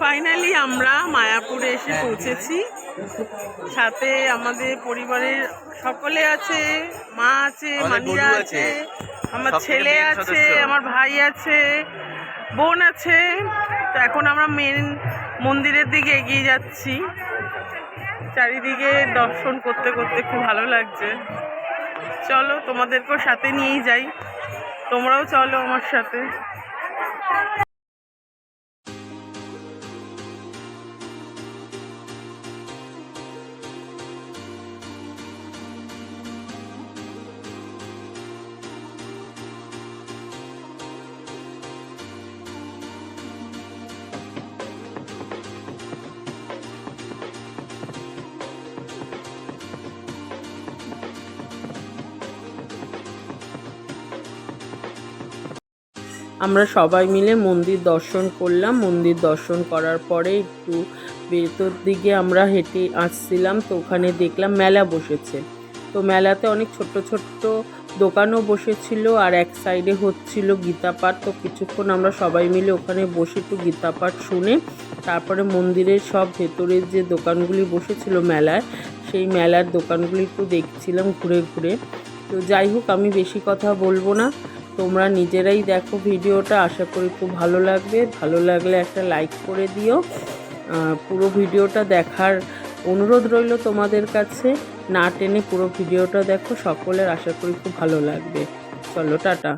Finally আমরা মায়াপুরে এসে পৌঁছেছি। সাথে আমাদের পরিবারের সকলে আছে মা আছে আছে আছে, আমার ছেলে আছে আমার ভাই আছে বোন আছে। তো এখন আমরা মেন মন্দিরের দিকে এগিয়ে যাচ্ছি। চারিদিকে দর্শন করতে করতে খুব ভালো লাগছে। চলো তোমাদেরকেও সাথে নিয়েই যাই। তোমরাও চলো আমার সাথে। আমরা সবাই মিলে মন্দির দর্শন করলাম। মন্দির দর্শন করার পরে একটু ভেতর দিকে আমরা হেঁটে আসছিলাম, তো ওখানে দেখলাম মেলা বসেছে। তো মেলাতে অনেক ছোট্ট ছোট্ট দোকানও বসেছিল আর এক সাইডে হচ্ছিল গীতাপাঠ তো কিছুক্ষণ আমরা সবাই মিলে ওখানে বসে একটু গীতাপাঠ শুনে তারপরে মন্দিরের সব ভেতরের যে দোকানগুলি বসেছিল মেলায় সেই মেলার দোকানগুলি একটু দেখছিলাম ঘুরে ঘুরে। তো যাই হোক, আমি বেশি কথা বলব না। তোমরা নিজেরাই দেখো ভিডিওটা, আশা করি খুব ভালো লাগবে। ভালো লাগলে একটা লাইক করে দিও। পুরো ভিডিওটা দেখার অনুরোধ রইল তোমাদের কাছে। না টেনে পুরো ভিডিওটা দেখো, সকলের আশা করি খুব ভালো লাগবে। চলো, টাটা।